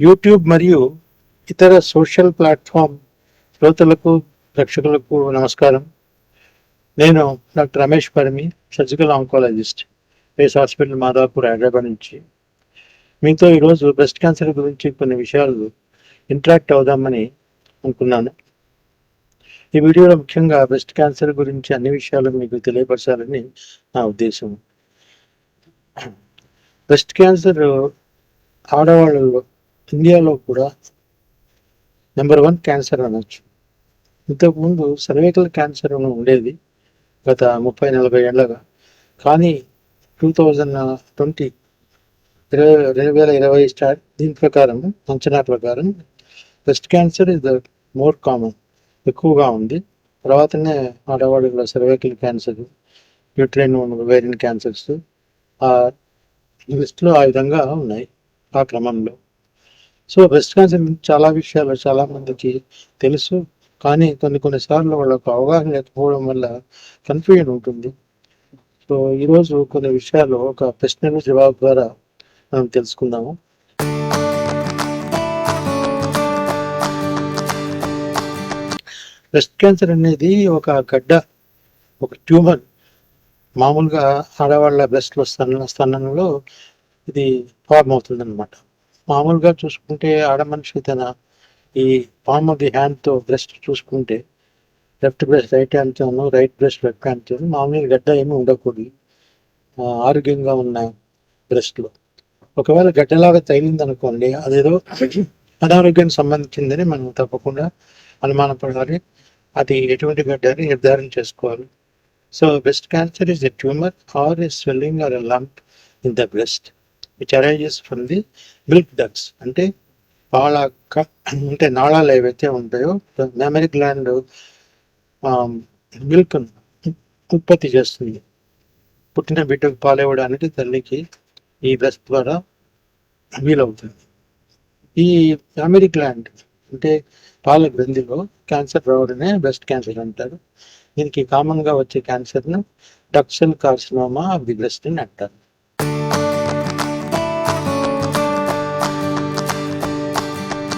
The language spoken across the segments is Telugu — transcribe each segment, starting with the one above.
యూట్యూబ్ మరియు ఇతర సోషల్ ప్లాట్ఫామ్ శ్రోతలకు ప్రేక్షకులకు నమస్కారం. నేను doctor Ramesh Parami surgical oncologist Pace hospital Madhapur Hyderabad నుంచి. మీతో ఈరోజు బ్రెస్ట్ క్యాన్సర్ గురించి కొన్ని విషయాలు ఇంటరాక్ట్ అవుదామని అనుకున్నాను. ఈ వీడియోలో ముఖ్యంగా బ్రెస్ట్ క్యాన్సర్ గురించి అన్ని విషయాలు మీకు తెలియపరచాలని నా ఉద్దేశం. బ్రెస్ట్ క్యాన్సర్ ఆడవాళ్ళలో ఇండియాలో కూడా నెంబర్ వన్ క్యాన్సర్ అనొచ్చు. ఇంతకుముందు సర్వైకల్ క్యాన్సర్ ఉండేది గత ముప్పై నలభై ఏళ్ళగా. కానీ టూ థౌజండ్ ట్వంటీ ఇరవై రెండు వేల ఇరవై స్టార్ట్ దీని ప్రకారం అంచనా ప్రకారం breast cancer is the more common ఎక్కువగా ఉంది. తర్వాతనే ఆడవాళ్ళలో cervical cancer uterine ovarian cancers ఆ లిస్ట్లో ఆ విధంగా ఉన్నాయి ఆ క్రమంలో. సో బ్రెస్ట్ క్యాన్సర్ చాలా విషయాలు చాలా మందికి తెలుసు. కానీ కొన్ని కొన్నిసార్లు వాళ్ళకు అవగాహన లేకపోవడం వల్ల కన్ఫ్యూజన్ ఉంటుంది. సో ఈరోజు కొన్ని విషయాలు ఒక ప్రశ్నలు జవాబు ద్వారా మనం తెలుసుకుందాము. బ్రెస్ట్ క్యాన్సర్ అనేది ఒక గడ్డ ఒక ట్యూమర్. మామూలుగా ఆడవాళ్ళ బ్రెస్ట్లో స్థాన స్థానంలో ఇది ఫార్మ్ అవుతుంది అనమాట మామూలుగా చూసుకుంటే ఆడ మనిషి తన ఈ పామ్ ఆఫ్ ది హ్యాండ్తో బ్రెస్ట్ చూసుకుంటే లెఫ్ట్ బ్రెస్ట్ రైట్ హ్యాండ్తోను రైట్ బ్రెస్ట్ లెఫ్ట్ హ్యాండ్తో మామూలుగా గడ్డ ఏమీ ఉండకూడదు. ఆరోగ్యంగా ఉన్న బ్రెస్ట్లో ఒకవేళ గడ్డలాగా తగిలింది అనుకోండి అదేదో అనారోగ్యానికి సంబంధించిందని మనం తప్పకుండా అనుమానపడాలి అది ఎటువంటి గడ్డ అని నిర్ధారణ చేసుకోవాలి. So breast cancer is a tumour or a swelling or a lump in the breast which arises from the milk ducts అంటే పాల అంటే నాళాలు ఏవైతే ఉంటాయో మెమరీ గ్లాండ్ మిల్క్ ఉత్పత్తి చేస్తుంది. పుట్టిన బిడ్డకు పాలు ఇవ్వడానికి తల్లికి ఈ బ్రెస్ట్ ద్వారా వీలవుతుంది. ఈ మెమరీ గ్లాండ్ అంటే పాల గ్రంథిలో క్యాన్సర్ రావడమే బ్రెస్ట్ క్యాన్సర్ అంటారు. దీనికి కామన్గా వచ్చే క్యాన్సర్ను ductal carcinoma of the breast అని అంటారు.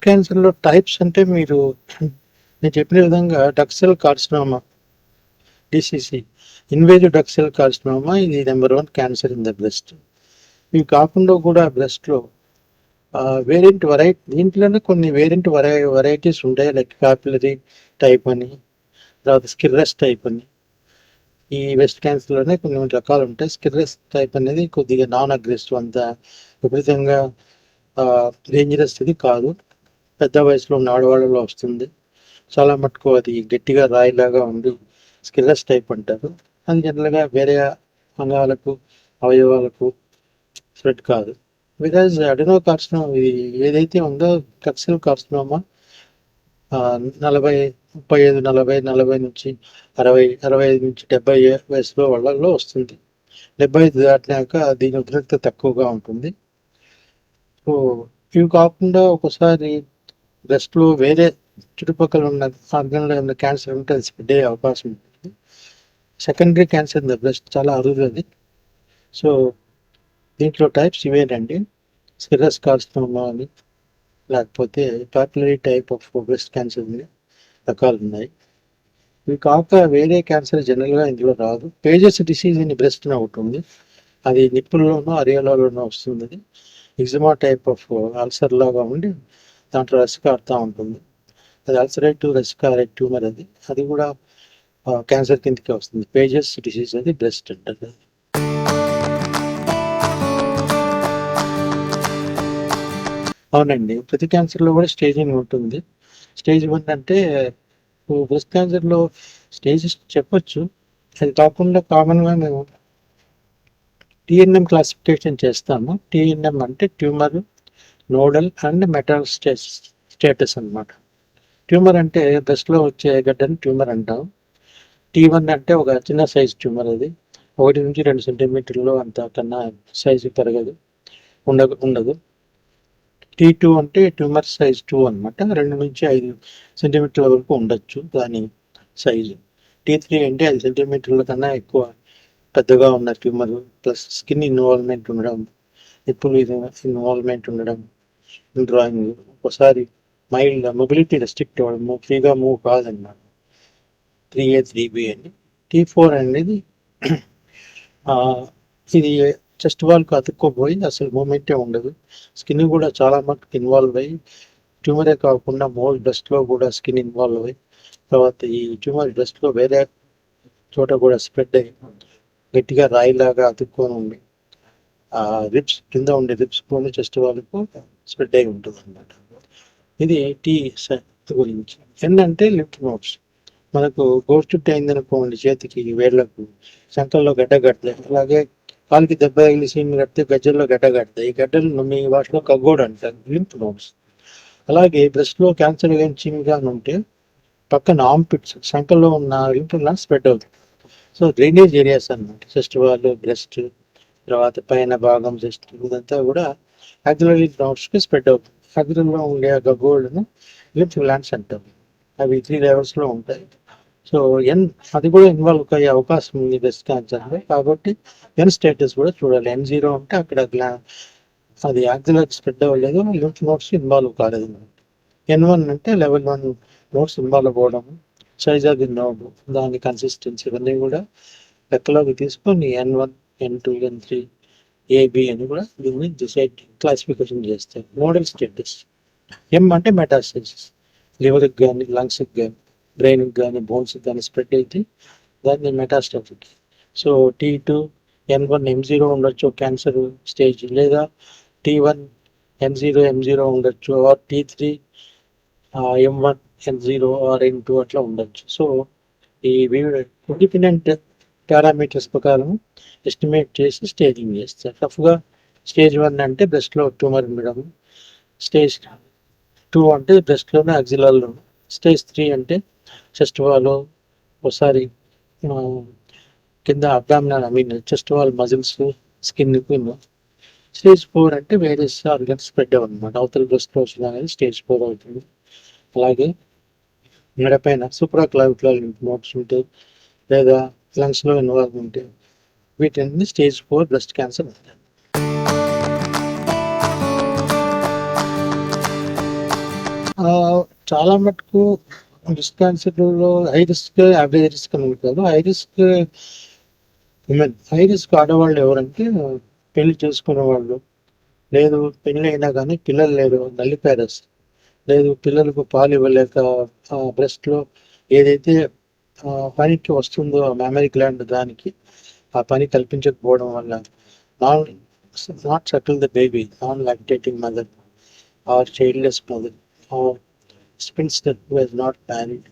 క్యాన్సర్లో టైప్స్ అంటే మీరు నేను చెప్పిన విధంగా ductal carcinoma DCC invasive ductal carcinoma ఇది number one cancer in the breast ఇవి కాకుండా కూడా బ్రెస్ట్లో వేరియంట్ వెరైటీ దీంట్లోనే కొన్ని వేరియంట్ వెరై వెరైటీస్ ఉంటాయి. లైక్ కాపిలరీ టైప్ అని తర్వాత స్కిర్రెస్ టైప్ అని. ఈ వెస్ట్ క్యాన్సర్లోనే కొన్ని రకాలు ఉంటాయి. స్కిర్రెస్ టైప్ అనేది కొద్దిగా నాన్ అగ్రెసివ్ అంత విపరీతంగా డేంజరస్ ఇది కాదు. పెద్ద వయసులో ఉన్న ఆడవాళ్ళలో వస్తుంది. చాలా మటుకు అది గట్టిగా రాయిలాగా ఉండి స్కిల్లెస్ టైప్ అంటారు. అది జనరల్గా వేరే అంగాలకు అవయవాలకు స్ప్రెడ్ కాదు. బికాజ్ అడినో కార్సినోమా ఇది ఏదైతే ఉందో కక్సిల్ కార్సినోమా నలభై ముప్పై ఐదు నలభై నలభై నుంచి అరవై అరవై ఐదు నుంచి డెబ్బై వయసులో వాళ్ళలో వస్తుంది. డెబ్బై ఐదు దాటినాక దీని ఉద్రిక్త తక్కువగా ఉంటుంది. సో ఇవి కాకుండా ఒకసారి బ్రెస్ట్లో వేరే చుట్టుపక్కల ఉన్న ఆర్గన్లో ఉన్న క్యాన్సర్ ఉంటే అది స్ప్రెడ్ అయ్యే అవకాశం ఉంటుంది. Secondary cancer in the breast చాలా అరుదు సో దీంట్లో టైప్స్ ఇవేనండి సిరస్ కార్సినోమా అని లేకపోతే popularly type of breast cancer అని రకాలు ఉన్నాయి. ఇవి కాక వేరే క్యాన్సర్ జనరల్గా ఇందులో రాదు. పేజెస్ డిసీజ్ అని బ్రెస్ట్ ఒకటి ఉంది. అది నిప్పుల్లోనూ అరియాలోనూ వస్తుంది అది ఎగ్జమా టైప్ ఆఫ్ అల్సర్ లాగా ఉండి దాంట్లో రసిక కారుతూ ఉంటుంది. అది అల్సరేటివ్ రెస్కారెట్ ట్యూమర్ అది. అది కూడా క్యాన్సర్ కిందకే వస్తుంది. పేజెస్ డిసీజ్ అది బ్రెస్ట్ అంటారు అవునండి. ప్రతి క్యాన్సర్లో కూడా స్టేజింగ్ ఉంటుంది. స్టేజ్ వన్ అంటే బ్రెస్ట్ క్యాన్సర్లో స్టేజెస్ చెప్పొచ్చు. అది కాకుండా కామన్గా మేము టిఎన్ఎం క్లాసిఫికేషన్ చేస్తాము. టిఎన్ఎం అంటే tumour nodal and metastasis status అన్నమాట. ట్యూమర్ అంటే బ్రెస్ట్లో వచ్చే గడ్డని ట్యూమర్ అంటాం. టీ వన్ అంటే ఒక చిన్న సైజ్ ట్యూమర్ అది. ఒకటి నుంచి రెండు సెంటీమీటర్లు అంత కన్నా సైజు పెరగదు. ఉండదు ఉండదు. టీ టూ అంటే ట్యూమర్ సైజ్ టూ అన్నమాట. రెండు నుంచి ఐదు సెంటీమీటర్ల వరకు ఉండొచ్చు దాని సైజు. టీ త్రీ అంటే ఐదు సెంటీమీటర్ల కన్నా ఎక్కువ పెద్దగా ఉన్న ట్యూమర్ ప్లస్ స్కిన్ ఇన్వాల్వ్మెంట్ ఉండడం నిప్పులు ఇన్వాల్వ్మెంట్ ఉండడం డ్రాయింగ్ ఒకసారి మైల్డ్ మొబిలిటీ రెస్ట్రిక్ట్ అవ్వడము ఫ్రీగా మూవ్ కాదన్నమాట త్రీ ఏ త్రీ బి అని. టీ ఫోర్ అనేది ఇది చెస్ట్ వాల్కి అతుక్కోపోయి అసలు మూమెంటే ఉండదు. స్కిన్ కూడా చాలా మటుకు ఇన్వాల్వ్ అయ్యి ట్యూమరే కాకుండా మోల్ బ్రెస్ట్లో కూడా స్కిన్ ఇన్వాల్వ్ అయ్యి తర్వాత ఈ ట్యూమర్ బ్రెస్ట్లో వేరే చోట కూడా స్ప్రెడ్ అయ్యి గట్టిగా రాయిలాగా అతుక్కొని ఉంది ఆ రిప్స్ కింద ఉండే రిప్స్ కూడా చెస్ట్ వాళ్ళకు స్ప్రెడ్ అయి ఉంటుంది అనమాట ఇది టీ గురించి. ఏంటంటే లిఫ్ట్ నోట్స్. మనకు గోరు చుట్టూ అయిందనుకోండి చేతికి వేళ్ళకు శంకల్లో గడ్డ కడతాయి అలాగే కాలికి దెబ్బ తగిలి కడితే గజ్జల్లో గడ్డ కడతాయి ఈ గడ్డలు మీ భాషలో కగ్గోడు అంటారు లింప్ నోట్స్. అలాగే బ్రెస్ట్లో క్యాన్సర్ కానీ చీమ్గా ఉంటే పక్కన ఆంపిట్స్ పిట్స్ ఉన్న లింప్ స్ప్రెడ్ అవుతుంది సో డ్రైనేజ్ ఏరియాస్ అన్నమాట. చెస్ట్ వాళ్ళు బ్రెస్ట్ తర్వాత పైన భాగం చెస్ట్ ఇదంతా కూడా యాక్చువల్లీ కి స్ప్రెడ్ అవుతుంది. అగ్రలో ఉండే ఆ గగ్గోళ్ళను లింఫ్ ల్యాండ్స్ అంటారు. అవి త్రీ లెవెల్స్లో ఉంటాయి. సో ఎన్ అది కూడా ఇన్వాల్వ్ అయ్యే అవకాశం ఉంది బ్రెస్ట్ క్యాన్సర్ కాబట్టి ఎన్ స్టేటస్ కూడా చూడాలి. ఎన్ జీరో ఉంటే అక్కడ గ్లా అది యాక్సిలర్ స్ప్రెడ్ అవ్వలేదు. లిఫ్ట్ నోట్స్ ఇన్వాల్వ్ కాలేదు. ఎన్ వన్ అంటే లెవెల్ వన్ నోట్స్ ఇన్వాల్వ్ అవ్వడం సైజ్ ఆఫ్ ది నోడ్ దాని కన్సిస్టెన్సీ ఇవన్నీ కూడా లెక్కలోకి తీసుకొని N one N two N three AB అని కూడా దీన్ని డిసైడ్ క్లాసిఫికేషన్ చేస్తాయి మోడల్ స్టేటస్ ఎం అంటే మెటాస్టేసిస్ లివర్కి కానీ లంగ్స్కి కానీ బ్రెయిన్కి కానీ బోన్స్కి కానీ స్ప్రెడ్ అయితే దాన్ని metastatic so T two N one M zero ఉండొచ్చు క్యాన్సర్ స్టేజ్ లేదా T one N zero M zero ఉండొచ్చు or T three M one N zero or N two అట్లా ఉండొచ్చు. సో ఈ ఇండిపెండెంట్ పారామీటర్స్ ప్రకారం ఎస్టిమేట్ చేసి స్టేజింగ్ చేస్తారు రఫ్గా స్టేజ్ వన్ అంటే బ్రెస్ట్లో ట్యూమర్ ఉండడం స్టేజ్ టూ అంటే బ్రెస్ట్లోనే అక్సిలాల్లో స్టేజ్ త్రీ అంటే చెస్ట్ వాల్ ఒకసారి కింద abdominal I mean chest wall muscles skin stage four అంటే వేరియస్ ఆర్గన్స్ స్ప్రెడ్ అవ్వనమాట అవతల బ్రెస్ట్ వచ్చిన అనేది స్టేజ్ ఫోర్ అవుతుంది. అలాగే మెడపైన సూపర్ క్లావిక్యులర్ మోట్స్ ఉంటే లేదా లంగ్స్లో ఇన్వాల్వ్ ఉంటే వీటిని స్టేజ్ ఫోర్ బ్రెస్ట్ క్యాన్సర్ అంటారు చాలా మటుకు రిస్క్ క్యాన్సర్లో హై రిస్క్ యావరేజ్ రిస్క్ అని కాదు. High risk women high risk ఆడవాళ్ళు ఎవరంటే పెళ్ళి చేసుకునే వాళ్ళు. లేదు పెళ్ళి అయినా కానీ పిల్లలు లేరు నల్లి ప్యారస్ లేదు పిల్లలకు పాలు ఇవ్వలేక బ్రెస్ట్లో ఏదైతే పనికి వస్తుందో మెమరీ గ్లాండ్ దానికి ఆ పని కల్పించకపోవడం వల్ల non not settle the baby non lactating mother or childless mother or spinster who not married.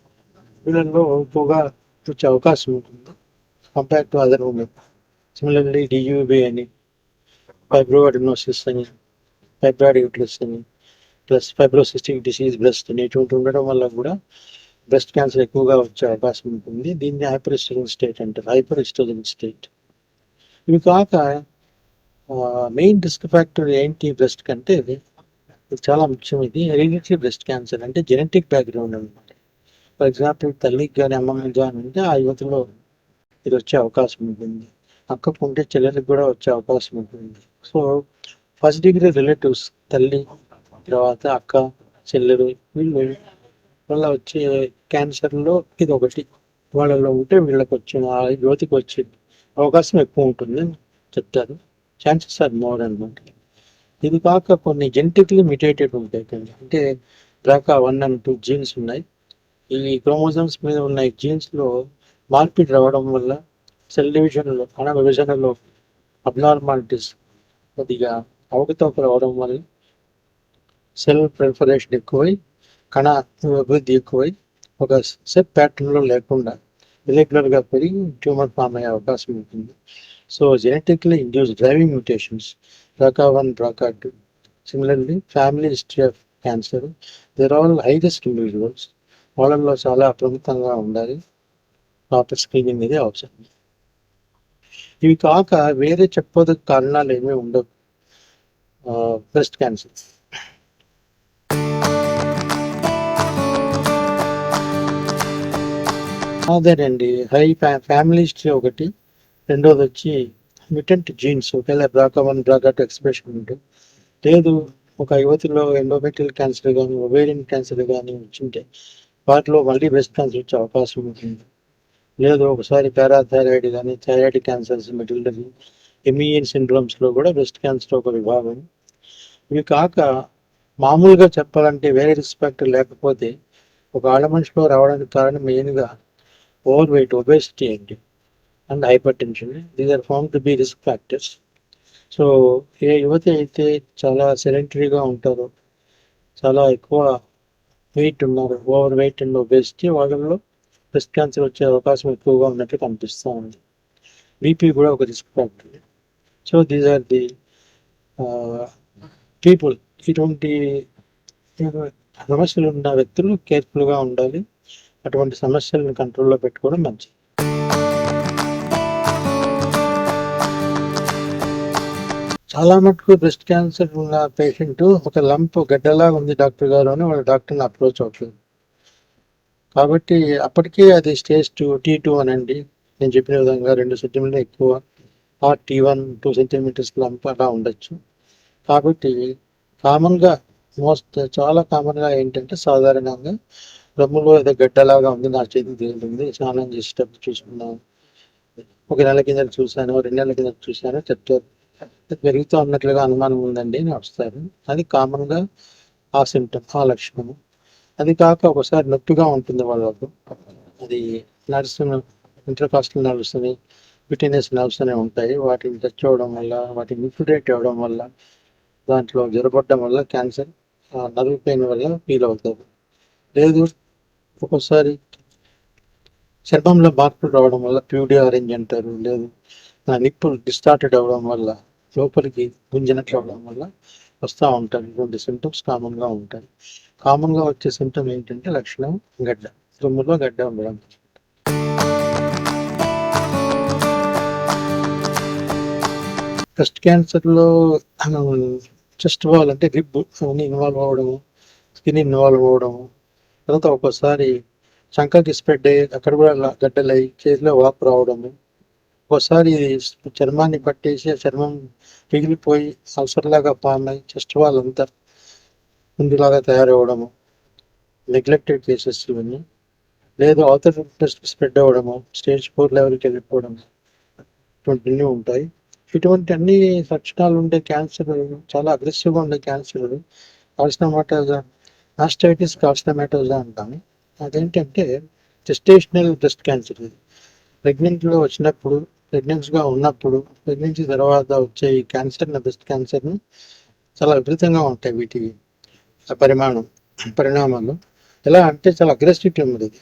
వీళ్ళల్లో ఎక్కువగా వచ్చే అవకాశం ఉంటుంది. Compare to other women similarly DUB అని ఫైబ్రోఅడినోసిస్ అని ఫైబ్రాయిడ్ యూట్రస్ అని ప్లస్ ఫైబ్రోసిస్టిక్ డిసీజ్ బ్రెస్ట్ అని ఇటువంటి ఉండడం వల్ల కూడా బ్రెస్ట్ క్యాన్సర్ ఎక్కువగా వచ్చే అవకాశం ఉంటుంది. దీన్ని హైపరిస్టోజన్ స్టేట్ అంటారు. హైపరిస్టోజన్ స్టేట్ ఇవి కాక మెయిన్ రిస్క్ ఫ్యాక్టర్ ఏంటి బ్రెస్ట్ కంటే? చాలా ముఖ్యం ఇది హెరిడిటరీ బ్రెస్ట్ క్యాన్సర్ అంటే జెనెటిక్ బ్యాక్గ్రౌండ్ అనమాట ఫర్ ఎగ్జాంపుల్ తల్లికి కానీ అమ్మమ్మకి కానీ ఉంటే ఆ యువతలో ఇది వచ్చే అవకాశం ఉంటుంది. అక్కకు ఉంటే చెల్లెలకు కూడా వచ్చే అవకాశం ఉంటుంది. సో ఫస్ట్ డిగ్రీ రిలేటివ్స్ తల్లి తర్వాత అక్క చెల్లెలు వీళ్ళు వల్ల వచ్చే క్యాన్సర్లో ఇది ఒకటి వాళ్ళలో ఉంటే వీళ్ళకి వచ్చిన యువతికి వచ్చే అవకాశం ఎక్కువ ఉంటుంది చెప్తారు ఛాన్సెస్ ఆర్ మోర్ అనమాట ఇది కాక కొన్ని జెనెటిక్లీ మిటేటెడ్ ఉంటాయి కొన్ని అంటే దాకా వన్ అండ్ టూ జీన్స్ ఉన్నాయి. ఈ క్రోమోజమ్స్ మీద ఉన్న జీన్స్లో మార్పిడి రావడం వల్ల సెల్ డివిజన్లో కణ విభజనలో అబ్నార్మాలిటీస్ కొద్దిగా అవకతవకలు అవడం వల్ల సెల్ ప్రిఫరేషన్ ఎక్కువై కణ అభివృద్ధి ఎక్కువై ఒక సెట్ ప్యాటర్న్లో లేకుండా ఇరెగ్యులర్గా పెరిగి ట్యూమర్ ఫామ్ అయ్యే అవకాశం ఉంటుంది. So genetically induce driving mutations BRCA one BRCA two similarly family history of cancer there all high risk individuals వాళ్ళల్లో చాలా అప్రమత్తంగా ఉండాలి. ప్రాపర్ స్క్రీనింగ్ అనేది అవసరం. ఇవి కాక వేరే చెప్పదగ్గ కారణాలు ఏమీ ఉండవు. Uh, బ్రెస్ట్ క్యాన్సర్ అదేనండి హై ఫ్యామిలీ హిస్టరీ ఒకటి. రెండోది వచ్చి మిటెంట్ జీన్స్ ఒకవేళ BRCA one BRCA two expression ఉంటే. లేదు ఒక యువతిలో ఎండోమెట్రియల్ క్యాన్సర్ కానీ ఒవేరియన్ క్యాన్సర్ కానీ వచ్చింటే వాటిలో మళ్ళీ బ్రెస్ట్ క్యాన్సర్ వచ్చే అవకాశం ఉంటుంది. లేదు ఒకసారి పారాథైరాయిడ్ కానీ థైరాయిడ్ క్యాన్సర్స్ మెటిలరీ ఎమియన్ సిండ్రోమ్స్లో కూడా బ్రెస్ట్ క్యాన్సర్ ఒక విభాగం. ఇవి కాక మామూలుగా చెప్పాలంటే వేరే రిస్పెక్ట్ లేకపోతే ఒక ఆడ మనిషిలో రావడానికి కారణం మెయిన్గా ఓవర్ వెయిట్ ఒబేసిటీ అండి and hypertension these are form to be risk factors so ఏ యువత అయితే చాలా సెడెంటరీగా ఉంటారో చాలా ఎక్కువ వెయిట్ ఉన్నారు ఓవర్ వెయిట్ అండ్ ఒబేసిటీ వాళ్ళలో బ్రెస్ట్ క్యాన్సర్ వచ్చే అవకాశం ఎక్కువగా ఉన్నట్టు కనిపిస్తూ ఉంది. బీపీ కూడా ఒక risk factor so these are the people ఇటువంటి సమస్యలు ఉన్న వ్యక్తులు కేర్ఫుల్గా ఉండాలి. అటువంటి సమస్యలను కంట్రోల్లో పెట్టుకోవడం మంచిది. చాలా మటుకు బ్రెస్ట్ క్యాన్సర్ ఉన్న పేషెంట్ ఒక లంప్ గడ్డలా ఉంది డాక్టర్ గారు అని వాళ్ళ డాక్టర్ని అప్రోచ్ అవుతుంది. కాబట్టి అప్పటికే అది స్టేజ్ టూ టీ టూ అనండి. నేను చెప్పిన విధంగా రెండు సెంటీమీటర్ ఎక్కువ ఆ T one two centimetres lump అలా ఉండొచ్చు. కాబట్టి కామన్గా మోస్ట్ చాలా కామన్గా ఏంటంటే సాధారణంగా రమ్ములో ఏదో గడ్డలాగా ఉంది. నా చేతికి తేలుతుంది స్నానం చేసేటప్పుడు చూసుకున్నాను. ఒక నెల కింద చూశాను. రెండు నెలల కింద చూశాను. చెప్తారు పెరుగుతూ ఉన్నట్లుగా అనుమానం ఉందండి. అని వస్తారు అది కామన్గా ఆ సిమ్టమ్ ఆ లక్షణము. అది కాక ఒకసారి నొప్పిగా ఉంటుంది వాళ్ళకు అది నడుస్తున్న ఇంటర్కాస్టల్ నర్వ్స్ అని విటినస్ నర్వ్స్ అనేవి ఉంటాయి. వాటిని టచ్ అవ్వడం వల్ల వాటిని ఇన్ఫిడేట్ అవ్వడం వల్ల దాంట్లో జ్వరపడడం వల్ల క్యాన్సర్ నర్వ్ పెయిన్ వల్ల ఫీల్ అవుతారు. లేదు ఒక్కోసారి చర్మంలో మార్పులు రావడం వల్ల ప్యూడి ఆరెంజ్ అంటారు లేదు నా నిప్పులు డిస్టార్టెడ్ అవ్వడం వల్ల లోపలికి గుంజినట్లు అవ్వడం వల్ల వస్తూ ఉంటాయి. ఇటువంటి సిమ్టమ్స్ కామన్గా ఉంటాయి. కామన్గా వచ్చే సిమ్టమ్ ఏంటంటే లక్షణం గడ్డ. తుమ్ములో గడ్డ ఉండడం. బ్రెస్ట్ క్యాన్సర్లో చెస్ట్ వాల్ అంటే రిబ్ అవన్నీ ఇన్వాల్వ్ అవ్వడము స్కిన్ ఇన్వాల్వ్ అవ్వడము తర్వాత ఒక్కోసారి చంకకి స్ప్రెడ్ అయ్యి అక్కడ కూడా గడ్డలు అయ్యి చేతిలో వాపు రావడము. ఒక్కోసారి చర్మాన్ని పట్టేసి ఆ చర్మం పిగిలిపోయి అల్సర్ లాగా ఫామ్ అయ్యి చెస్ట్ వాల్ అంతా ముందులాగా తయారవడము నెగ్లెక్టెడ్ కేసెస్ ఇవన్నీ. లేదు అవతల స్ప్రెడ్ అవ్వడము. స్టేజ్ ఫోర్ లెవెల్కి వెళ్ళిపోవడము. ఇటువంటివన్నీ ఉంటాయి. ఇటువంటి అన్ని లక్షణాలు ఉండే క్యాన్సర్ చాలా అగ్రెసివ్గా ఉండే క్యాన్సర్ కార్సినమాటోజా ఆస్టైటిస్ కార్సినమాటోజా అంటాము. అదేంటంటే టెస్టేషనల్ బ్రెస్ట్ క్యాన్సర్ ఇది. ప్రెగ్నెంట్లో వచ్చినప్పుడు ప్రెగ్నెన్సీగా ఉన్నప్పుడు ప్రెగ్నెన్సీ తర్వాత వచ్చే ఈ క్యాన్సర్ బ్రెస్ట్ క్యాన్సర్ని చాలా విపరీతంగా ఉంటాయి వీటి పరిమాణం పరిణామాలు. ఎలా అంటే చాలా అగ్రెసివ్ ట్యూమర్ ఇది.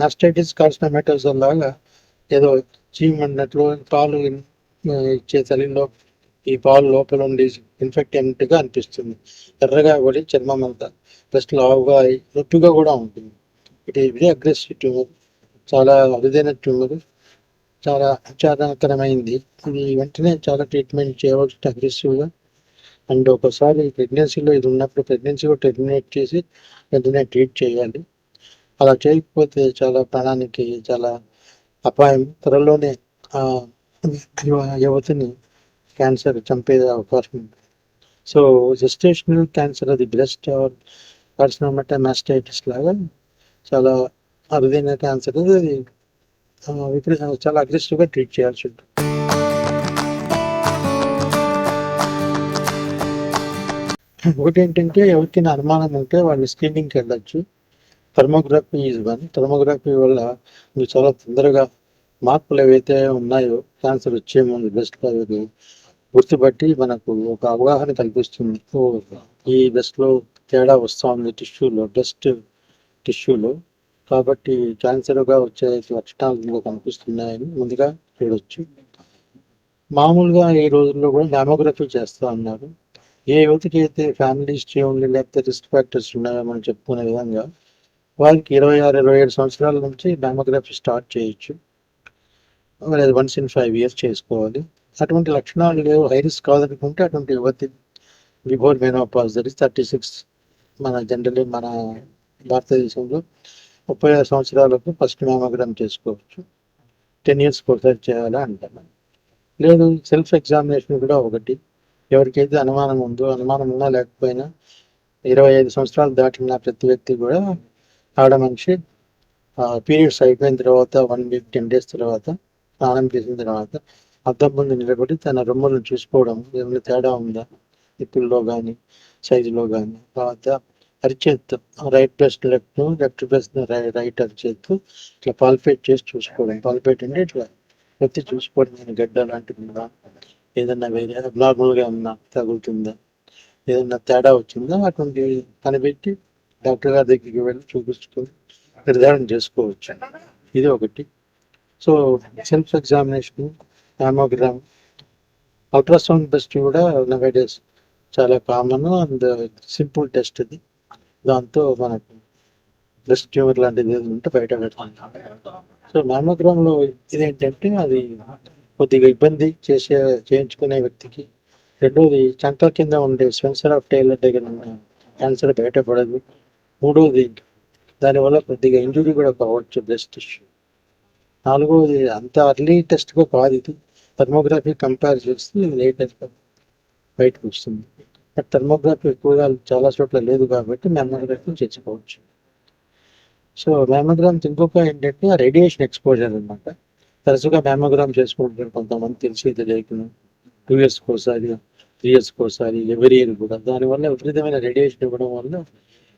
మాస్టైటిస్ కార్సినమాటోజా లాగా ఏదో చీమ్ అన్నట్లు పాలు ఇచ్చే చలిలో ఈ పాలు లోపల ఉండి ఇన్ఫెక్ట్ అయినట్టుగా అనిపిస్తుంది. ఎర్రగా పడి చర్మం అంతా ప్లస్ లావుగా అయి నొప్పిగా కూడా ఉంటుంది. ఇది వెరీ అగ్రెసివ్ ట్యూమర్ చాలా అరుదైన ట్యూమర్ చాలా విచారకరమైంది ఇది వెంటనే చాలా ట్రీట్మెంట్ చేయవలసి అగ్రెసివ్గా అండ్ ఒకసారి ప్రెగ్నెన్సీలో ఇది ఉన్నప్పుడు ప్రెగ్నెన్సీ కూడా టెర్మినేట్ చేసి వెంటనే ట్రీట్ చేయాలి. అలా చేయకపోతే చాలా ప్రాణానికి చాలా అపాయం. త్వరలోనే ఆ యువ- యువతిని క్యాన్సర్ చంపే అవకాశం ఉంది. సో జెస్టేషనల్ క్యాన్సర్ అది బ్రెస్ట్ కార్సినోమటా మాస్టైటిస్ లాగా చాలా అరుదైన క్యాన్సర్ అది ఆ, చాలా అగ్రెసివ్గా ట్రీట్ చేయాల్సి ఉంటుంది. ఒకటి ఏంటంటే ఎవరికైనా అనుమానం ఉంటే వాళ్ళు స్క్రీనింగ్కి వెళ్ళొచ్చు. థర్మోగ్రఫీ ఈజ్ వన్ థర్మోగ్రఫీ వల్ల చాలా తొందరగా మార్పులు ఏవైతే ఉన్నాయో క్యాన్సర్ వచ్చే ముందు బ్రెస్ట్లో గుర్తుపట్టి మనకు ఒక అవగాహన కల్పిస్తుంది. ఈ బ్రెస్ట్లో తేడా వస్తుంది టిష్యూలో బ్రెస్ట్ టిష్యూలో. కాబట్టి క్యాన్సర్గా వచ్చే లక్షణాలు కనిపిస్తున్నాయని ముందుగా చూడొచ్చు. మామూలుగా ఈ రోజుల్లో కూడా మ్యామోగ్రఫీ చేస్తూ ఉన్నారు. ఏ యువతికి అయితే ఫ్యామిలీ హిస్టరీ ఉంది లేకపోతే రిస్క్ ఫ్యాక్టర్స్ ఉన్నాయో మనం చెప్పుకునే విధంగా వారికి ఇరవై ఆరు ఇరవై ఏడు సంవత్సరాల నుంచి మ్యామోగ్రఫీ స్టార్ట్ చేయొచ్చు. వన్స్ ఇన్ ఫైవ్ ఇయర్స్ చేసుకోవాలి. అటువంటి లక్షణాలు లేవు. హై రిస్క్ కాదనుకుంటే అటువంటి యువతి before menopause that is thirty six మన జనరల్లీ మన భారతదేశంలో ముప్పై ఆరు సంవత్సరాలకు ఫస్ట్ మ్యామోగ్రామ్ చేసుకోవచ్చు. టెన్ ఇయర్స్ ఒకసారి చేయాలా అంటాను లేదు సెల్ఫ్ ఎగ్జామినేషన్ కూడా ఒకటి. ఎవరికైతే అనుమానం ఉందో అనుమానం ఉన్నా లేకపోయినా ఇరవై ఐదు సంవత్సరాలు దాటిన ప్రతి వ్యక్తి కూడా ఆడ మనిషి పీరియడ్స్ అయిపోయిన తర్వాత వన్ వీక్ టెన్ డేస్ తర్వాత స్నానం చేసిన తర్వాత అద్దం ముందు నిలబడి తన రొమ్మలను చూసుకోవడం ఏమైనా తేడా ఉందా? నిప్పుల్లో కానీ సైజులో కానీ తర్వాత అరిచేత్తు right breast left left breast right అరిచేత్తు ఇట్లా పాల్పేట్ చేసి చూసుకోవడం. పాల్పేట్ అంటే ఇట్లా ఎత్తి చూసుకోవడం నేను గడ్డ లాంటిది ఉందా? ఏదన్నా వేరే నార్మల్గా ఉందా? తగులుతుందా? ఏదన్నా తేడా వచ్చిందా? అటువంటి కనిపెట్టి డాక్టర్ గారి దగ్గరికి వెళ్ళి చూపించుకొని నిర్ధారణ చేసుకోవచ్చు. ఇది ఒకటి. So self examination mammogram ultrasound test కూడా నవేడేస్ చాలా కామన్ అండ్ సింపుల్ టెస్ట్ ఇది. దాంతో మనకు బ్రెస్ట్ ట్యూమర్ లాంటిది ఏది ఉంటే బయట పెడతాం. సో మ్యామోగ్రామ్లో ఇదేంటంటే అది కొద్దిగా ఇబ్బంది చేసే చేయించుకునే వ్యక్తికి. రెండోది చంకల కింద ఉండే స్పెన్సర్ ఆఫ్ టైలర్ దగ్గర ఉన్న క్యాన్సర్ బయటపడదు మూడోది దానివల్ల కొద్దిగా ఇంజురీ కూడా కావచ్చు బ్రెస్ట్ ఇష్యూ నాలుగోది అంత అర్లీ టెస్ట్గా కాదు ఇది. థర్మోగ్రఫీ కంపేర్ చేస్తే లేట్ లేటెస్ట్గా బయటకు వస్తుంది. బట్ థర్మోగ్రఫీ ఎక్కువగా చాలా చోట్ల లేదు కాబట్టి మెమోగ్రఫీ చేసుకోవచ్చు సో మ్యామోగ్రామ్ ఇంకొక ఏంటంటే ఆ రేడియేషన్ ఎక్స్పోజర్ అనమాట తరచుగా మ్యామోగ్రామ్ చేసుకుంటారు కొంతమంది తెలిసి తెలియకుండా టూ ఇయర్స్కి ఒకసారి త్రీ ఇయర్స్కి ఒకసారి ఎవరి ఇయర్ కూడా. దానివల్ల విపరీతమైన రేడియేషన్ ఇవ్వడం వల్ల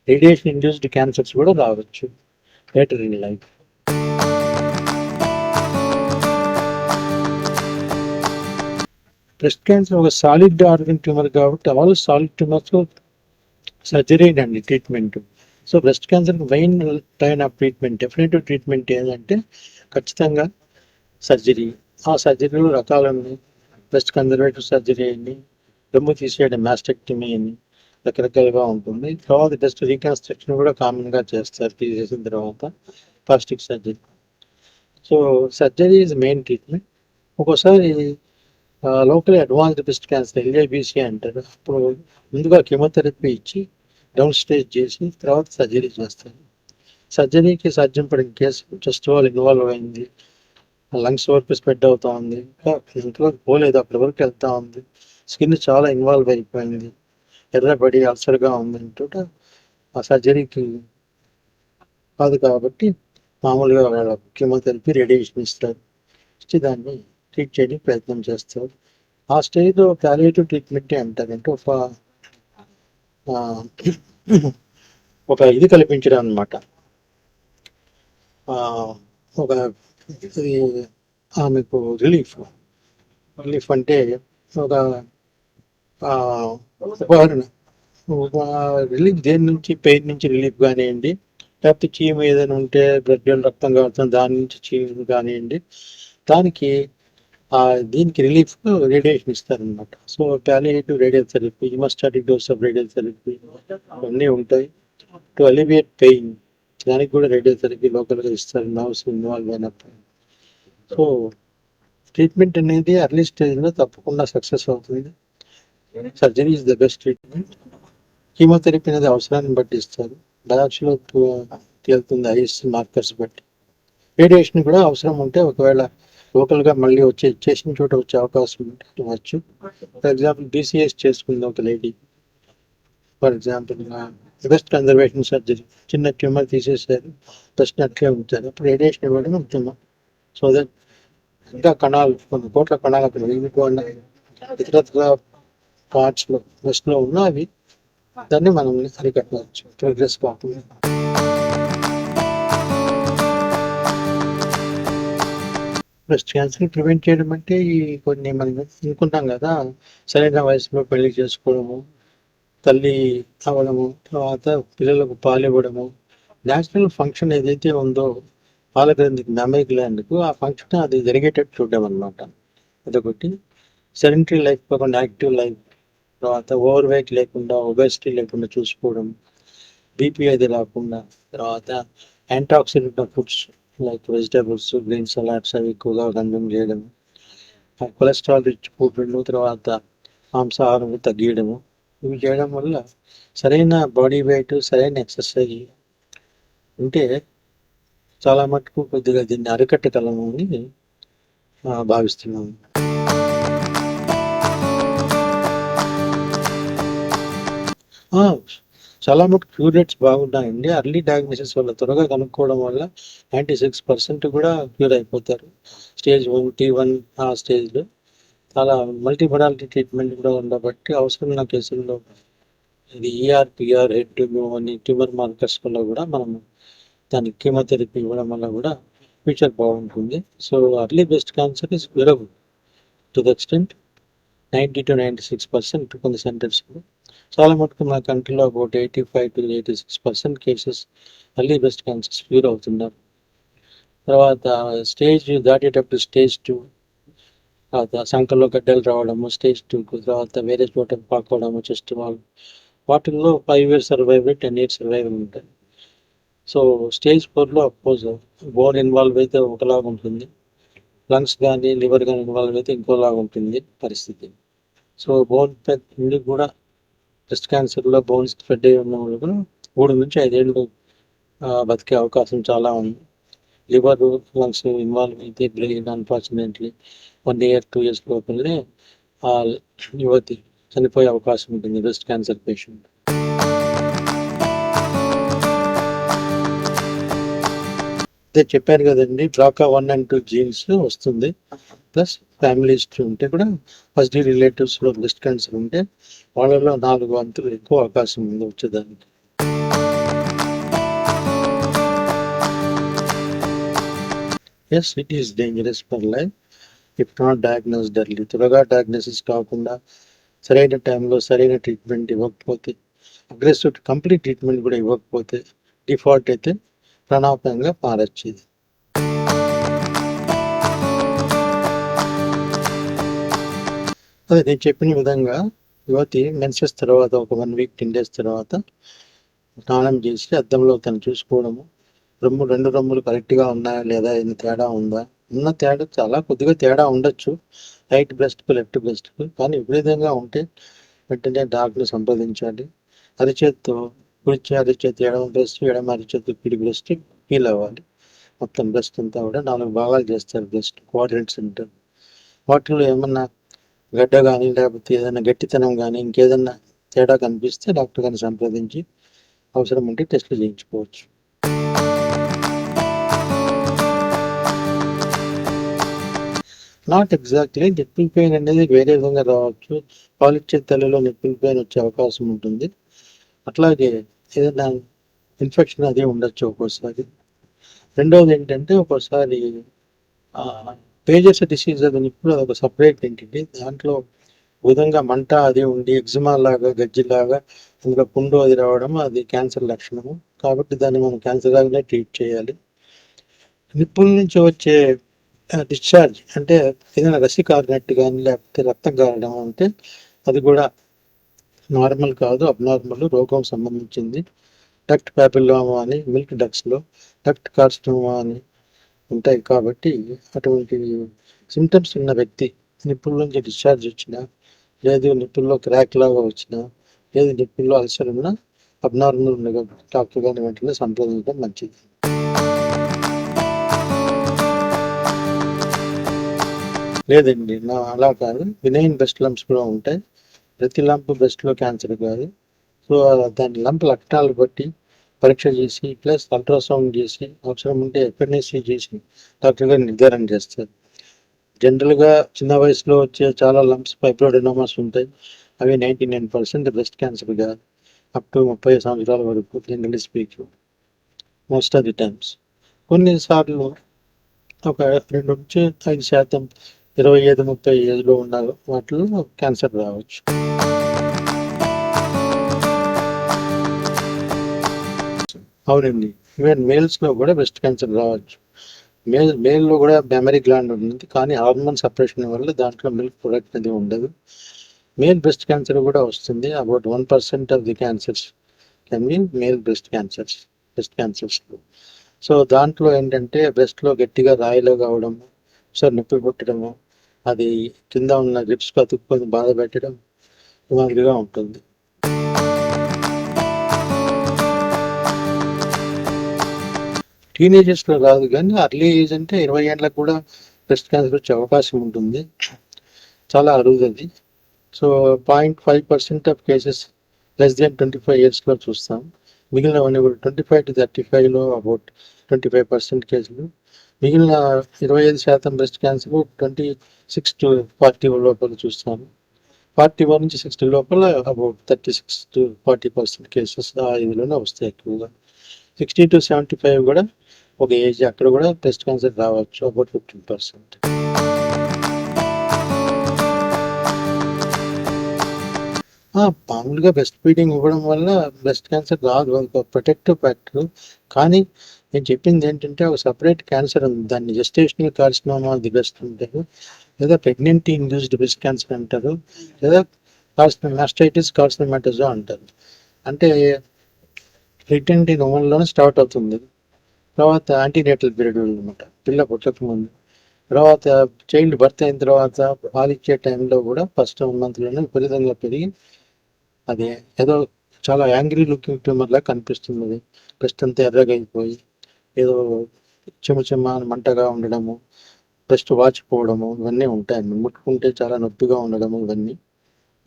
రేడియేషన్ ఇండ్యూస్డ్ క్యాన్సర్స్ కూడా రావచ్చు. Later in life breast cancer ఒక సాలిడ్ ఆర్గన్ ట్యూమర్ కాబట్టి ఆల్ సాలిడ్ ట్యూమర్స్ సర్జరీ అండి treatment so breast cancer main line of treatment definitive treatment ఏంటంటే ఖచ్చితంగా సర్జరీ ఆ సర్జరీలో రకాలు ఉన్నాయి బ్రెస్ట్ కన్జర్వేటివ్ సర్జరీ అని రొమ్ము తీసేయడం మ్యాస్టెక్టమీ అని రకరకాలుగా ఉంటుంది. తర్వాత జస్ట్ రీకన్స్ట్రక్షన్ కూడా కామన్గా చేస్తారు. తీసేసిన తర్వాత plastic surgery so surgery is main treatment ఒక్కోసారి local advanced breast cancer LABC అంటారు. అప్పుడు ముందుగా కెమోథెరపీ ఇచ్చి డౌన్ స్టేజ్ చేసి తర్వాత సర్జరీ చేస్తారు. సర్జరీకి సర్జన్ పడిన కేసు జస్ట్ వాల్ ఇన్వాల్వ్ అయింది. లంగ్స్ వరకు స్ప్రెడ్ అవుతా ఉంది. ఇంకా ఇంతవరకు పోలేదు అప్పటి వరకు వెళ్తా ఉంది. స్కిన్ చాలా ఇన్వాల్వ్ అయిపోయింది. ఎర్రబడి అల్సర్గా ఉంది అంటుంటే. ఆ సర్జరీకి కాదు కాబట్టి మామూలుగా వాళ్ళ కెమోథెరపీ రేడియేషన్ ఇస్తారు. ఇచ్చి దాన్ని ట్రీట్ చేయడానికి ప్రయత్నం చేస్తారు ఆ స్టేజ్లో ప్యాలియేటివ్ ట్రీట్మెంట్ అంటారు? అంటే ఒక ఒక ఇది కల్పించడం అనమాట ఒక ఆమెకు రిలీఫ్ రిలీఫ్ అంటే ఒక ఉదాహరణ రిలీఫ్ దేని నుంచి? పెయిన్ నుంచి రిలీఫ్ కానివ్వండి లేకపోతే చీమ ఏదైనా ఉంటే బ్లడ్ రక్తం కారుతుంది దాని నుంచి చీము కానివ్వండి దానికి దీనికి రిలీఫ్ రేడియేషన్ ఇస్తారనమాట so palliative radial therapy haemostatic dose of radial therapy అన్నీ ఉంటాయి. టు అలివియేట్ పెయిన్ దానికి కూడా రేడియల్ థెరపీ లోకల్గా ఇస్తారు నర్వ్స్ ఇన్వాల్వ్ అయినప్పుడు సో ట్రీట్మెంట్ అనేది అర్లీ స్టేజ్లో తప్పకుండా సక్సెస్ అవుతుంది. Surgery is the best treatment chemotherapy అనేది అవసరాన్ని బట్టి ఇస్తారు. బయాప్సీలో తేలుతుంది ఐఎస్ మార్కర్స్ బట్టి. రేడియేషన్ కూడా అవసరం ఉంటే ఒకవేళ లోకల్గా మళ్ళీ వచ్చే చేసిన చోట వచ్చే అవకాశం ఉండవచ్చు ఫర్ ఎగ్జాంపుల్ బీసీఎస్ చేసుకుంది ఒక lady for example breast conservation surgery చిన్న ట్యూమర్ తీసేసారు బ్రెస్ట్ అట్లే ఉంచారు. అప్పుడు రేడియేషన్ ఇవ్వడం ఉత్తమం సో దట్ ఇంకా కణాలు కొన్ని కోట్ల కణాలు అక్కడ వెళ్ళిపోయిన ఇతరత్ర పార్ట్స్లో బ్రెస్ట్లో ఉన్న అవి దాన్ని మనం అరికట్టవచ్చు. ప్రోగ్రెస్ కాకుండా. బ్రెస్ట్ క్యాన్సర్ ప్రివెంట్ చేయడం అంటే ఈ కొన్ని మనం అనుకుంటాం కదా సరైన వయసులో పెళ్ళి చేసుకోవడము తల్లి అవ్వడము తర్వాత పిల్లలకు పాలు ఇవ్వడము. నేషనల్ ఫంక్షన్ ఏదైతే ఉందో పాల నమ్మకలేందుకు మెమరీ గ్లాండ్కు ఆ ఫంక్షన్ అది జరిగేటట్టు చూడడం అనమాట అదొకటి. సెడెంటరీ లైఫ్ కాకుండా యాక్టివ్ లైఫ్ తర్వాత ఓవర్ వెయిట్ లేకుండా ఒబెసిటీ లేకుండా చూసుకోవడం. బీపీ అది రాకుండా తర్వాత antioxidant foods like vegetables green salads అవి ఎక్కువగా కన్జ్యూమ్ చేయడం కొలెస్ట్రాల్ రిచ్ ఫుడ్లు తర్వాత మాంసాహారం తగ్గించడము ఇవి చేయడం వల్ల సరైన బాడీ వెయిట్ సరైన ఎక్సర్సైజ్ ఉంటే చాలా మటుకు కొద్దిగా దీన్ని అరికట్టగలము అని భావిస్తున్నాము. ఆ, చాలా మటుకు క్యూర్ రేట్స్ బాగున్నాయండి. అర్లీ డయాగ్నోసిస్ వల్ల త్వరగా కనుక్కోవడం వల్ల నైంటీ సిక్స్ పర్సెంట్ కూడా క్యూర్ అయిపోతారు. స్టేజ్ వన్ టీ వన్ ఆ స్టేజ్లో. చాలా మల్టీ మొడాలిటీ ట్రీట్మెంట్ కూడా ఉండబట్టి అవసరమైన కేసుల్లో ఇది ఈఆర్ పిఆర్ హెడ్ అని ట్యూమర్ మార్కర్స్ వల్ల కూడా మనం దానికి కీమోథెరపీ ఇవ్వడం వల్ల కూడా ఫ్యూచర్ బాగుంటుంది. So early breast cancer is curable to the extent ninety to ninety six percent కొన్ని సెంటర్స్ చాలా మటుకు మన కంట్రీలో about eighty five to eighty six percent cases మళ్ళీ బ్రెస్ట్ క్యాన్సర్స్ క్యూర్ అవుతున్నారు. తర్వాత స్టేజ్ దాటేటప్పుడు స్టేజ్ టూ తర్వాత సంకల్లో గడ్డలు రావడము స్టేజ్ టూ తర్వాత వేరే చోట పాకోవడము చెస్ట్ వాళ్ళు వాటిల్లో five years survive ten years survive ఉంటాయి. సో స్టేజ్ ఫోర్లో అఫ్కోర్స్ బోన్ ఇన్వాల్వ్ అయితే ఒకలాగా ఉంటుంది. లంగ్స్ కానీ లివర్ కానీ ఇన్వాల్వ్ అయితే ఇంకోలాగా ఉంటుంది పరిస్థితి. సో బోన్ నుండి కూడా బ్రెస్ట్ క్యాన్సర్లో బోన్స్ స్ప్రెడ్ అయి ఉన్న వాళ్ళకు మూడు నుంచి ఐదేళ్ళు బతికే అవకాశం చాలా ఉంది. లివర్ లంగ్స్ ఇన్వాల్వ్ అయితే brain unfortunately one year two years లోపలనే ఆ యువతి చనిపోయే అవకాశం ఉంటుంది బ్రెస్ట్ క్యాన్సర్ పేషెంట్. అదే చెప్పారు కదండి BRCA one and two genes వస్తుంది. ప్లస్ ఫ్యామిలీ హిస్టరీ ఉంటే కూడా ఫస్ట్ రిలేటివ్స్లో బ్రెస్ట్ క్యాన్సర్ ఉంటే వాళ్ళలో నాలుగు వంతులు ఎక్కువ అవకాశం ఉంది వచ్చేదానికి. Yes it is dangerous for life if not diagnosed early త్వరగా డయాగ్నోసిస్ కాకుండా సరైన టైంలో సరైన ట్రీట్మెంట్ ఇవ్వకపోతే అగ్రెసివ్ కంప్లీట్ ట్రీట్మెంట్ కూడా ఇవ్వకపోతే డిఫాల్ట్ అయితే ప్రణాపంగా మారచ్చు అదే నేను చెప్పిన విధంగా యువతి మెన్సెస్ తర్వాత ఒక వన్ వీక్ టెన్ డేస్ తర్వాత స్నానం చేసి అద్దంలో తను చూసుకోవడము. రొమ్ము రెండు రొమ్ములు కరెక్ట్గా ఉన్నాయా లేదా ఏమైనా తేడా ఉందా? ఉన్న తేడా చాలా కొద్దిగా తేడా ఉండొచ్చు. రైట్ బ్రెస్ట్కు లెఫ్ట్ బ్రెస్ట్కు కానీ విపరీతంగా ఉంటే వెంటనే డాక్టర్ సంప్రదించాలి. అరిచేత్తో కుడిచి అరిచేతి ఎడమ బ్రెస్ట్ ఎడమ అరిచేతి పిడి బ్రెస్ట్ ఫీల్ అవ్వాలి. మొత్తం బ్రెస్ట్ అంతా కూడా నాలుగు భాగాలు చేస్తారు బ్రెస్ట్ క్వాడ్రెంట్స్ అంటారు వాటిలో ఏమన్నా గడ్డ కానీ లేకపోతే ఏదైనా గట్టితనం కానీ ఇంకేదన్నా తేడా కనిపిస్తే డాక్టర్ గారిని సంప్రదించి అవసరం ఉంటే టెస్టులు చేయించుకోవచ్చు. నాట్ ఎగ్జాక్ట్లీ నిప్పుల పెయిన్ అనేది వేరే విధంగా రావచ్చు. పాలిచ్చే తల్లిలో నిప్పుల పెయిన్ వచ్చే అవకాశం ఉంటుంది. అట్లాగే ఏదైనా ఇన్ఫెక్షన్ అది ఉండొచ్చు ఒక్కోసారి. రెండవది ఏంటంటే ఒక్కోసారి పేజెస్ డిసీజ్ అది నిప్పులు అది ఒక సపరేట్ ఎంటిటీ దాంట్లో విధంగా మంట అది ఉండి ఎగ్జిమా లాగా గజ్జిలాగా అందులో పుండు అది రావడం అది క్యాన్సర్ లక్షణము. కాబట్టి దాన్ని మనం క్యాన్సర్ లాగానే ట్రీట్ చేయాలి. నిప్పుల నుంచి వచ్చే డిశ్చార్జ్ అంటే ఏదైనా రసి కారినట్టు కానీ లేకపోతే రక్తం కారడం అంటే అది కూడా నార్మల్ కాదు అబ్నార్మల్ రోగం సంబంధించింది. డక్ట్ ప్యాపిల్లోమా అని మిల్క్ డక్స్లో డక్ట్ కార్స్టోమా అని ఉంటాయి కాబట్టి అటువంటి సిమ్టమ్స్ ఉన్న వ్యక్తి నిప్పుల నుంచి డిశ్చార్జ్ వచ్చినా లేదు నిప్పుల్లో క్రాక్ లాగా వచ్చినా లేదు నిప్పుల్లో అల్సర్ ఉన్నా అబ్నార్మల్ ఉన్న డాక్టర్ గారిని వెంటనే సంప్రదించడం మంచిది. లేదండి నా అలా కాదు. వినయన్ బెస్ట్ లంప్స్ కూడా ఉంటాయి. ప్రతి లంప్ బ్రెస్ట్లో క్యాన్సర్ కాదు. సో దాని లంప్ లక్షణాలు బట్టి పరీక్ష చేసి ప్లస్ అల్ట్రాసౌండ్ చేసి అవసరం ఉంటే ఎఫ్ఎన్ఎస్సీ చేసి డాక్టర్ గారు నిర్ధారణ చేస్తారు. జనరల్గా చిన్న వయసులో వచ్చే చాలా లంప్స్ ఫైబ్రోడెనోమాస్ ఉంటాయి. అవి ninety nine percent breast cancer కాదు. అప్ టు ముప్పై సంవత్సరాల వరకు general speak most of the times కొన్నిసార్లు ఒక రెండు నుంచి ఐదు శాతం ఇరవై ఐదు ముప్పై ఏజ్లో ఉన్న వాటిలో క్యాన్సర్ రావచ్చు. అవునండి. ఈవెన్ మేల్స్లో కూడా బ్రెస్ట్ క్యాన్సర్ రావచ్చు. మేల్ మేల్లో కూడా మెమరీ గ్లాండ్ ఉంటుంది. కానీ హార్మోన్ సపరేషన్ వల్ల దాంట్లో మిల్క్ ప్రొడక్ట్ అనేది ఉండదు. మేల్ బ్రెస్ట్ క్యాన్సర్ కూడా వస్తుంది. About one percent of the cancers can be male breast cancers breast cancers. So దాంట్లో ఏంటంటే బ్రెస్ట్లో గట్టిగా రాయిలో కావడము సార్ నొప్పి పుట్టడము అది కింద ఉన్న రిప్స్ అతుక్కొని బాధ పెట్టడం మాదిరిగా ఉంటుంది. టీనేజర్స్లో రాదు కానీ అర్లీ ఏజ్ అంటే ఇరవై ఏళ్ళకు కూడా బ్రెస్ట్ క్యాన్సర్ వచ్చే అవకాశం ఉంటుంది. చాలా అరుదది. So point five percent of cases less than twenty five ఇయర్స్లో చూస్తాం. మిగిలినవన్నీ కూడా ట్వంటీ ఫైవ్ టు థర్టీ ఫైవ్లో అబౌట్ ట్వంటీ ఫైవ్ పర్సెంట్ కేసులు మిగిలిన ఇరవై ఐదు శాతం breast cancer twenty six to forty లోపల చూస్తాము ఫార్టీ వన్ నుంచి సిక్స్టీ లోపల about thirty six to forty percent cases ఆ ఇదిలోనే వస్తాయి ఎక్కువగా. సిక్స్టీ టు సెవెంటీ ఫైవ్ కూడా ఒక ఏజ్ అక్కడ కూడా బ్రెస్ట్ క్యాన్సర్ రావచ్చు అబౌట్ ఫిఫ్టీన్ పర్సెంట్. మామూలుగా బ్రెస్ట్ ఫీడింగ్ ఇవ్వడం వల్ల బ్రెస్ట్ క్యాన్సర్ రాదు ఒక ప్రొటెక్టివ్ ఫ్యాక్టర్. కానీ నేను చెప్పింది ఏంటంటే ఒక సపరేట్ క్యాన్సర్ ఉంది. దాన్ని జస్టేషనల్ కార్సినోమా అని బెస్ట్ అంటారు లేదా ప్రెగ్నెంటీ ఇండ్యూస్డ్ బ్రెస్ట్ క్యాన్సర్ అంటారు. లేదా కార్సిన మాస్టైటిస్ కార్సినమాటోజో అంటారు. అంటే ప్రెగ్నెంటీ లోనే స్టార్ట్ అవుతుంది. తర్వాత యాంటీనేటల్ పీరియడ్ అనమాట పిల్ల పుట్టక ముందు. తర్వాత చైల్డ్ బర్త్ అయిన తర్వాత పాలిచ్చే టైంలో కూడా ఫస్ట్ మంత్లోనే విపరీతంగా పెరిగి అది ఏదో చాలా యాంగ్రీ లుకింగ్ ట్యూమర్ లాగా కనిపిస్తుంది. అది అంతా ఎర్రగా అయిపోయి ఏదో చెమ చెమ మంటగా ఉండడము బ్రెస్ట్ వాచిపోవడము ఇవన్నీ ఉంటాయండి ముట్టుకుంటే చాలా నొప్పిగా ఉండడము ఇవన్నీ.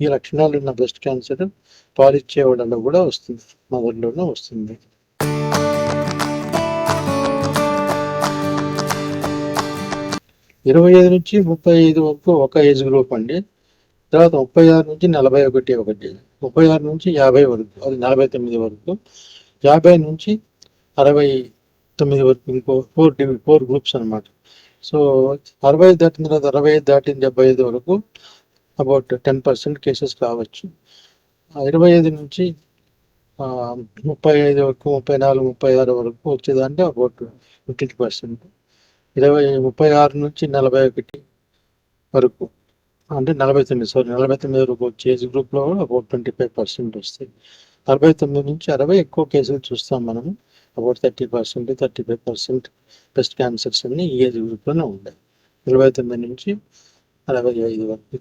ఈ లక్షణాలు ఉన్న బ్రెస్ట్ క్యాన్సర్ పాలిచ్చే వాళ్ళలో కూడా వస్తుంది. మదర్లోనూ వస్తుంది. ఇరవై ఐదు నుంచి ముప్పై ఐదు వరకు ఒక ఏజ్ గ్రూప్ అండి. తర్వాత ముప్పై ఆరు నుంచి నలభై ఒకటి ఒకటి. ముప్పై ఆరు నుంచి యాభై వరకు అది నలభై తొమ్మిది వరకు. యాభై నుంచి అరవై తొమ్మిది వరకు ఇంకో ఫోర్ డివి ఫోర్ గ్రూప్స్ అనమాట సో అరవై దాటిన తర్వాత అరవై ఐదు దాటిన డెబ్బై ఐదు వరకు అబౌట్ టెన్ పర్సెంట్ కేసెస్ రావచ్చు. ఇరవై ఐదు నుంచి ముప్పై ఐదు వరకు ముప్పై నాలుగు ముప్పై ఆరు వరకు వచ్చేదంటే అబౌట్ ఫిఫ్టీ పర్సెంట్ ఇరవై ముప్పై ఆరు నుంచి నలభై ఒకటి వరకు అంటే నలభై తొమ్మిది సారీ నలభై తొమ్మిది వరకు వచ్చే ఏజ్ గ్రూప్లో కూడా అబౌట్ ట్వంటీ ఫైవ్ పర్సెంట్ వస్తాయి. నలభై తొమ్మిది నుంచి అరవై ఎక్కువ కేసులు చూస్తాం మనము. About thirty percent thirty five percent breast cancers అన్ని ఈ ఏజ్ గ్రూప్లోనే ఉంటాయి నలభై తొమ్మిది నుంచి అరవై ఐదు వరకు.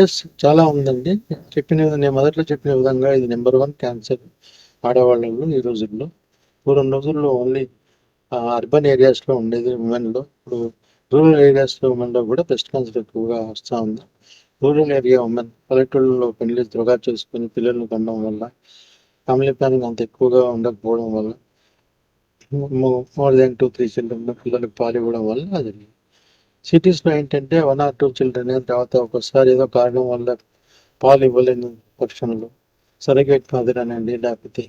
ఎస్ చాలా ఉందండి. చెప్పిన విధంగా నేను మొదట్లో చెప్పిన విధంగా ఇది నెంబర్ వన్ క్యాన్సర్ ఆడవాళ్ళలో ఈ రోజుల్లో. పూర్వం రోజుల్లో ఓన్లీ అర్బన్ ఏరియాస్లో ఉండేది ఉమెన్లో ఇప్పుడు రూరల్ ఏరియాస్లో ఉమెన్లో కూడా బ్రెస్ట్ క్యాన్సర్ ఎక్కువగా వస్తూ ఉంది. రూరల్ ఏరియా ఉమెన్ పల్లెటూళ్ళలో పెళ్ళి త్వరగా చేసుకుని పిల్లల్ని కనడం వల్ల ఫ్యామిలీ ప్లానింగ్ అంత ఎక్కువగా ఉండకపోవడం వల్ల more than two three children పిల్లలకు పాలు ఇవ్వడం వల్ల అది సిటీస్లో ఏంటంటే వన్ ఆర్ టూ చిల్డ్రన్ తర్వాత ఒకసారి ఏదో కారణం వల్ల పాలు ఇవ్వలేని పక్షంలో సరిగేట్ ఫాదర్ అనండి లేకపోతే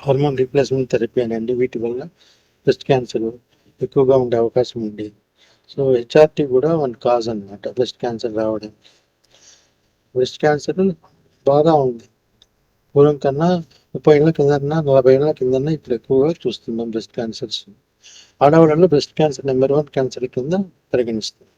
హార్మోన్ రీప్లేస్మెంట్ థెరపీ అనండి వీటి వల్ల బ్రెస్ట్ క్యాన్సర్ ఎక్కువగా ఉండే అవకాశం ఉండేది సో హెచ్ఆర్టీ కూడా వన్ కాజ్ అన్నమాట. బ్రెస్ట్ క్యాన్సర్ రావడం బ్రెస్ట్ క్యాన్సర్ బాగా ఉంది. పూర్వం కన్నా ముప్పై ఏళ్ళ కిందన్నా నలభై ఏళ్ళ కిందన్నా ఇప్పుడు ఎక్కువగా చూస్తున్నాం బ్రెస్ట్ క్యాన్సర్స్ ఆడవాళ్ళలో breast cancer number one cancer కింద పరిగణిస్తుంది